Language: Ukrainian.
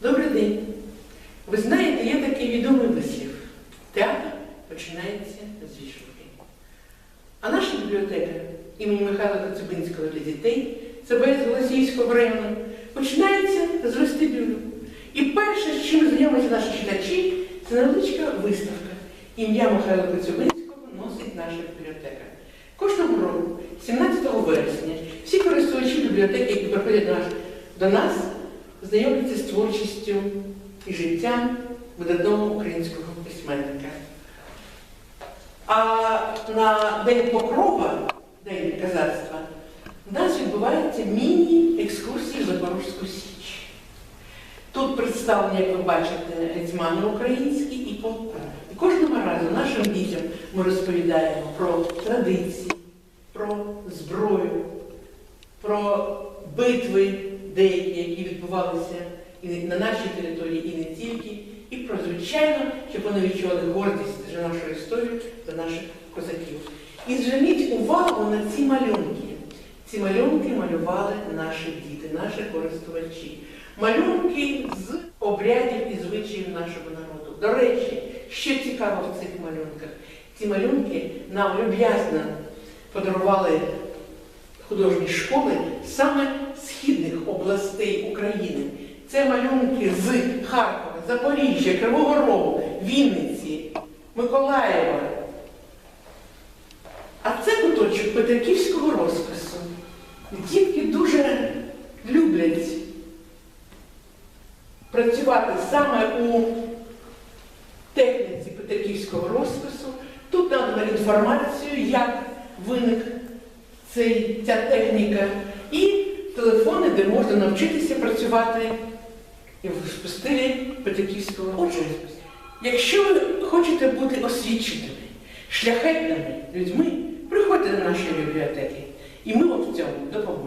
Добрий день. Ви знаєте, є такий відомий вислів. Театр починається з вішалки. А наша бібліотека імені Михайла Коцюбинського для дітей, це без Голосійського району, починається з вестибюлю. І перше, з чим знайомляться наші читачі, це невеличка виставка. Ім'я Михайла Коцюбинського носить наша бібліотека. Кожного року, 17 вересня, всі користувачі бібліотеки, які приходять до нас, знайомляться з творчістю і життям видатного українського письменника. А на День Покрова, День казацтва, у нас відбувається міні-екскурсія в Запорізьку Січ. Тут представлені, як ви бачите, гетьмани українські і полки. І кожного разу нашим дітям ми розповідаємо про традиції, про зброю, про битви деякі, які відбувалися і на нашій території, і не тільки, і про звичайно, щоб вони відчували гордість за нашу історію, за наших козаків. І зверніть увагу на ці малюнки. Ці малюнки малювали наші діти, наші користувачі. Малюнки з обрядів і звичаїв нашого народу. До речі, що цікаво в цих малюнках, ці малюнки нам люб'язно подарували художні школи саме східних областей України. Це малюнки з Харкова, Запоріжжя, Кривого Рогу, Вінниці, Миколаєва. А це куточок Петриківського розпису. Дітки дуже люблять працювати саме у техніці Петриківського розпису. Тут надана інформацію, як виник цей, ця техніка, і телефони, де можна навчитися працювати і в стилі Петриківського Отже, Якщо ви хочете бути освіченими, шляхетними людьми, приходьте до нашої бібліотеки, і ми вам в цьому допоможемо.